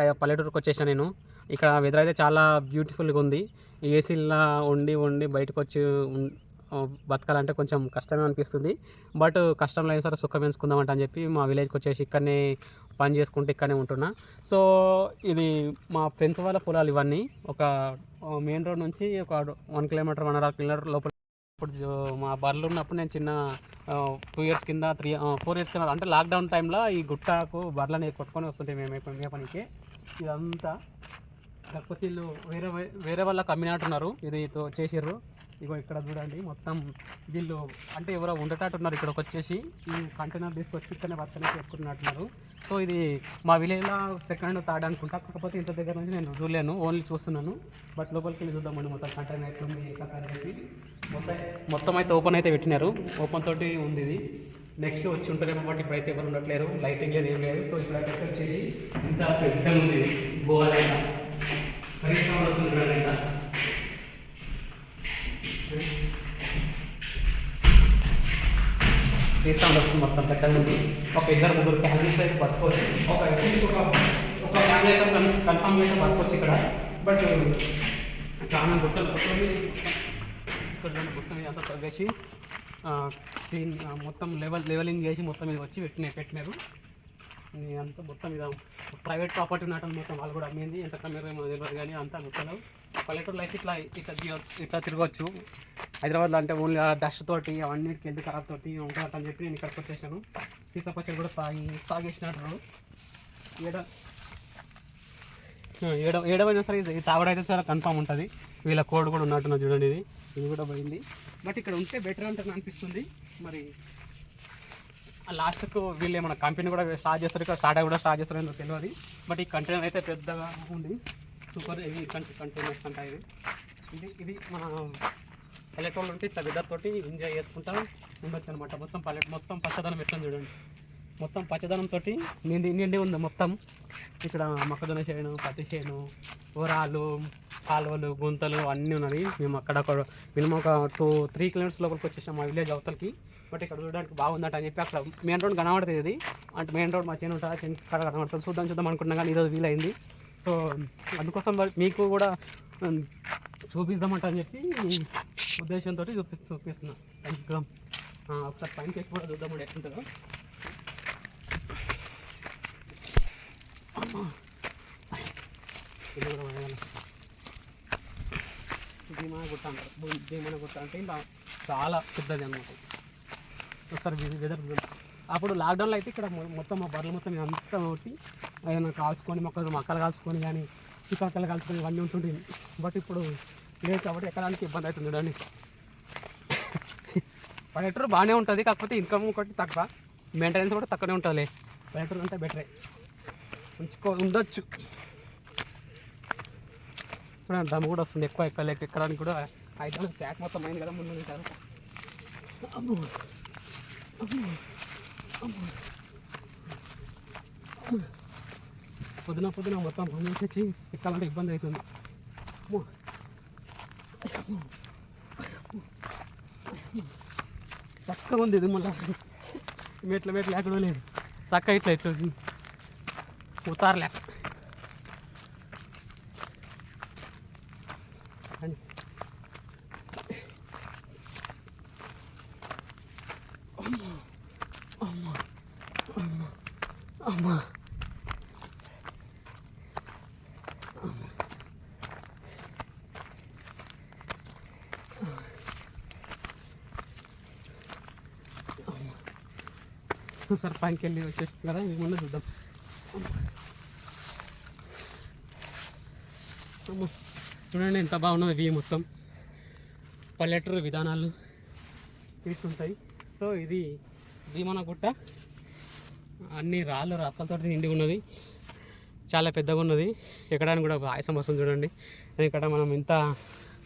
ఆ పల్లెటూరుకి వచ్చేసిన నేను. ఇక్కడ వెదర్ అయితే చాలా బ్యూటిఫుల్గా ఉంది. ఏసీలా ఉండి ఉండి బయటకు వచ్చి బతకాలంటే కొంచెం కష్టమే అనిపిస్తుంది. బట్ కష్టంలో అయినా సరే సుఖం పెంచుకుందామంట అని చెప్పి మా విలేజ్కి వచ్చేసి ఇక్కడనే పని చేసుకుంటూ ఇక్కడనే ఉంటున్నా. సో ఇది మా ఫ్రెండ్స్ వాళ్ళ పొలాలు ఇవన్నీ. ఒక మెయిన్ రోడ్ నుంచి ఒక one kilometre one and half kilometre లోపల ఇప్పుడు మా బర్రెలు ఉన్నప్పుడు నేను చిన్న టూ ఇయర్స్ కింద త్రీ ఫోర్ ఇయర్స్ కింద అంటే లాక్డౌన్ టైంలో ఈ గుట్టాకు బర్రెలని కొట్టుకొని వస్తుంటే మేము మే పనికి ఇదంతా. కాకపోతే వీళ్ళు వేరే వేరే వాళ్ళకి అమ్మినట్టున్నారు ఇది తో- చేసిర్రు. ఇగో ఇక్కడ చూడండి మొత్తం వీళ్ళు అంటే ఎవరో ఉండేటట్టున్నారు ఇక్కడికి వచ్చేసి. ఈ కంటైనర్ తీసుకొచ్చి ఇక్కడనే వర్తనే చేసుకుంటున్నట్టున్నారు. సో ఇది మా విలేజ్లో సెకండ్ థర్డ్ అనుకుంటా. కాకపోతే ఇంత దగ్గర నుంచి నేను చూడలేను. ఓన్లీ చూస్తున్నాను. బట్ లోపలికి వెళ్ళి చూద్దామండి మొత్తం కంటైనర్ ఎట్లుంది ఇంకా మొత్తం మొత్తం అయితే ఓపెన్ అయితే పెట్టినారు. ఓపెన్ తోటి ఉంది ఇది. నెక్స్ట్ వచ్చి ఉంటారేమో బట్ ఇప్పుడైతే ఎవరు ఉండట్లేరు. లైటింగ్ లేదు ఏం లేదు. సో ఇప్పుడు అయితే వచ్చేసి ఇంత పెద్ద ఉంది గోవాలైన పరిశ్రమ వస్తుంది ఇంత. ఏ సౌండ్ వస్తుంది మొత్తం పెద్దగా ఉంది. ఒక ఇద్దరు ముగ్గురు ఫ్యామిలీస్ అయితే బతుకోవచ్చు ఒక అట్లీస్ట్ ఒక ఒక ఫ్యామిలీ కన్ఫర్మ్ అయితే బతుకోవచ్చు ఇక్కడ. బట్ చాలా గుట్టలు గుట్టలు ఇక్కడ రెండు అంతా తగ్గేసి క్లీన్ మొత్తం లెవెల్ లెవెలింగ్ చేసి మొత్తం మీద వచ్చి పెట్టినాయి పెట్టినారు. అంతా మొత్తం ఇది ప్రైవేట్ ప్రాపర్టీ ఉన్నట్టు మొత్తం వాళ్ళు కూడా అమ్మింది. ఎంత కమ్మీరో తెలియదు కానీ అంతా మొత్తం పల్లెటూరు లైఫ్ ఇట్లా ఇట్లా దిగ- ఇట్లా తిరగచ్చు. హైదరాబాద్లో అంటే ఓన్లీ డస్ట్ తోటి అవన్నీ వెళ్ళి ఖరాబ్ తోటి ఉంటుంది అని చెప్పి నేను ఇక్కడికి వచ్చేసాను. సీసాపచ్చడి కూడా తాగి తాగేసినట్టు. ఏడ ఆ, ఏడ ఏడవైనా సరే ఇది తాగడైతే సరే కన్ఫామ్ ఉంటుంది. వీళ్ళ కోడ్ కూడా ఉన్నట్టున్నా చూడండి ఇది. ఇది కూడా పోయింది బట్ ఇక్కడ ఉంటే బెటర్ అంటే అనిపిస్తుంది. మరి ఆ లాస్ట్కు వీళ్ళు ఏమైనా కంపెనీ కూడా స్టార్ట్ చేస్తారు ఇక్కడ స్టార్ట్ కూడా స్టార్ట్ చేస్తారు తెలియదు. బట్ ఈ కంటైనర్ అయితే పెద్దగా ఉంది. సూపర్ ఇవి కంటైనర్స్ అంట ఇది ఇది ఇది మన పల్లెటూళ్ళు ఉంటే ఇట్లా వెదర్ తోటి ఎంజాయ్ చేసుకుంటా ఉండొచ్చు అనమాట మొత్తం పల్లె మొత్తం పచ్చదనం ఎట్లా చూడండి. మొత్తం పచ్చదనంతో నిండి నిండి ఉంది మొత్తం. ఇక్కడ మొక్కజొన్న చేను పత్తి చేను ఊరాలు కాలువలు గుంతలు అన్నీ ఉన్నది మేము అక్కడ ఒక మినిమం ఒక టూ త్రీ కిలోమీటర్స్ లోపలికి వచ్చేసాం మా విలేజ్ అవతలకి. బట్ ఇక్కడ చూడడానికి బాగుందట అని చెప్పి అక్కడ మెయిన్ రోడ్ కనబడుతుంది ఇది. అంటే మెయిన్ రోడ్ మా చేను ఉంటుంది చేను కాడ కనబడుతుంది. చూద్దాం చూద్దాం అనుకున్నా కానీ ఈరోజు వీలైంది. సో అందుకోసం మీకు కూడా చూపిద్దామంట అని చెప్పి ఉద్దేశంతో చూపిస్తూ చూపిస్తున్నా. ఇంకా ఒకసారి పైనకి ఎక్కువ కూడా చూద్దాం ఎట్లుంటుందో. ఇది కూడా భీమా గుట్ట అంటారు భీమన గుట్ట అంటే ఇలా చాలా పెద్దది అనమాట ఒకసారి వెదర్ అప్పుడు లాక్డౌన్లో అయితే ఇక్కడ మొ- మొత్తం మా బర్రెలు మొత్తం అంతా ఒకటి ఏదైనా కాల్చుకొని మొక్కలు మొక్కలు కాల్చుకొని కానీ చికాకలు కాల్చుకొని ఇవన్నీ ఉంటుంటుంది బట్ ఇప్పుడు లేదు కాబట్టి ఎక్కడానికి ఇబ్బంది అవుతుంది చూడండి. పల్లెటూరు బాగానే ఉంటుంది కాకపోతే ఇన్కమ్ ఒకటి తక్కువ. మెయింటెనెన్స్ కూడా తక్కువనే ఉంటుంది పల్లెటూరు అంటే బెటరే ఉంచుకో ఉండొచ్చు. ఇప్పుడు దమ్ము కూడా వస్తుంది ఎక్కువ ఎక్కువ లెక్క ఎక్కడానికి కూడా. అయితే ప్యాక్ మొత్తం అయింది కదా ముందు ఉంటారు అమ్మో అమ్మో అమ్మో పొద్దున పొద్దున మొత్తం పని ఎక్కాలంటే ఇబ్బంది అవుతుంది. అమ్మో. చక్కగా ఉంది ఇది మళ్ళీ. మెట్ల మెట్లు ఎక్కడో లేదు. చక్క ఇట్లా ఇట్లా ఉతారలే ఉతారు అమ్మా అమ్మా పైకి వెళ్ళి వచ్చేస్తున్నారా కదా ఇంక ముందు చూద్దాం చూడండి ఎంత బాగున్నది వ్యూ మొత్తం. పల్లెటూరు విధానాలు ఇట్లుంటాయి. సో ఇది భీమన గుట్ట. అన్ని రాళ్ళు రప్పలతో నిండి ఉన్నది. చాలా పెద్దగా ఉన్నది. ఎక్కడానికి కూడా ఒక ఆయాసం వస్తుంది చూడండి. ఇక్కడ మనం ఇంత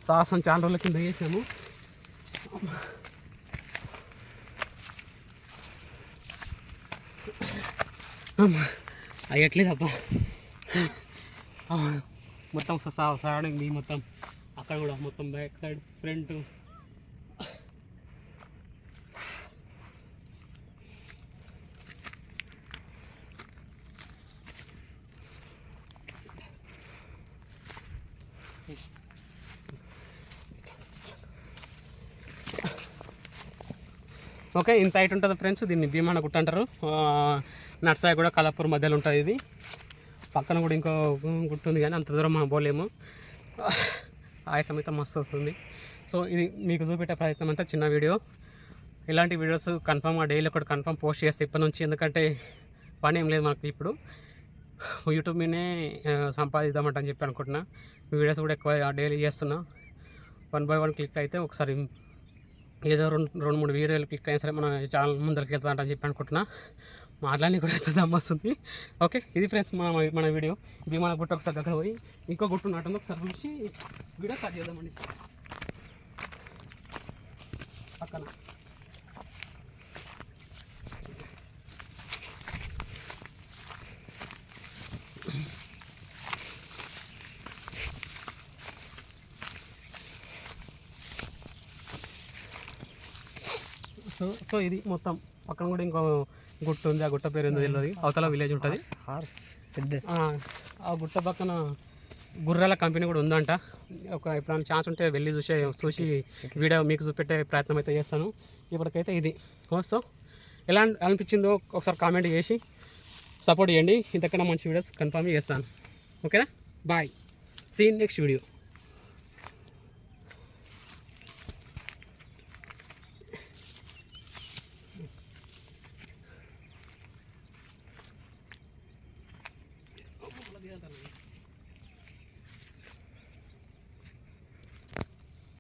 సాహసం చాలా రోజుల కింద చేసినాము. అయ్యట్లేదు అబ్బా మొత్తం సరౌండింగ్ మీ మొత్తం. అక్కడ కూడా మొత్తం బ్యాక్ సైడ్ ఫ్రంట్. ఓకే ఇంత హైట్ ఉంటుంది ఫ్రెండ్స్ దీన్ని భీమాన గుట్ట అంటారు. నర్సాయి కూడా కలాపూర్ మధ్యలో ఉంటుంది ఇది. పక్కన కూడా ఇంకో గుర్తుంది ఉంది కానీ అంత దూరం మనం పోలేము. ఆయాసం అయితే మస్తు వస్తుంది. సో ఇది మీకు చూపెట్టే ప్రయత్నం అంతా చిన్న వీడియో. ఇలాంటి వీడియోస్ కన్ఫామ్గా డైలీ ఒకటి కన్ఫామ్ పోస్ట్ చేస్తే ఇప్పటి నుంచి ఎందుకంటే పని ఏం లేదు మనకి ఇప్పుడు. యూట్యూబ్ మీదనే సంపాదిద్దామంటని సంపాదిద్దామంట అని చెప్పి అనుకుంటున్నా. వీడియోస్ కూడా ఎక్కువ డైలీ చేస్తున్నా. వన్ బై వన్ క్లిక్ అయితే ఒకసారి ఏదో రెండు రెండు మూడు వీడియోలు క్లిక్ అయినా సరే మన ఛానల్ ముందరికి వెళ్తా అని చెప్పి అనుకుంటున్నా. మాట్లాడి కూడా అయితే దమ్మొస్తుంది ఓకే ఇది ఫ్రెండ్స్ మన మన వీడియో. భీమాన గుట్ట ఒకసారి దగ్గర పోయి ఇంకో గుట్ట ఉన్నట్టుంది ఒకసారి చూసి వీడియో కట్ చేద్దామండి. పక్కన. సో సో ఇది మొత్తం. పక్కన కూడా ఇంకో గుట్ట ఉంది ఆ గుట్ట పేరు ఏందో తెలియదు అవతల విలేజ్ ఉంటుంది. ఆ, గుట్ట పక్కన గుర్రాల కంపెనీ కూడా ఉందంట. ఒక ఎప్పుడైనా ఛాన్స్ ఉంటే వెళ్ళి చూసే చూసి వీడియో మీకు చూపెట్టే ప్రయత్నం అయితే చేస్తాను. ఇప్పటికైతే ఇది. సో ఎలా అన్- అనిపించిందో ఒకసారి కామెంట్ చేసి సపోర్ట్ చేయండి. ఇంతకన్నా మంచి వీడియోస్ కన్ఫర్మ్ చేస్తాను. ఓకేనా బాయ్ సీ నెక్స్ట్ వీడియో ಹೇಳ್ತಾರೆ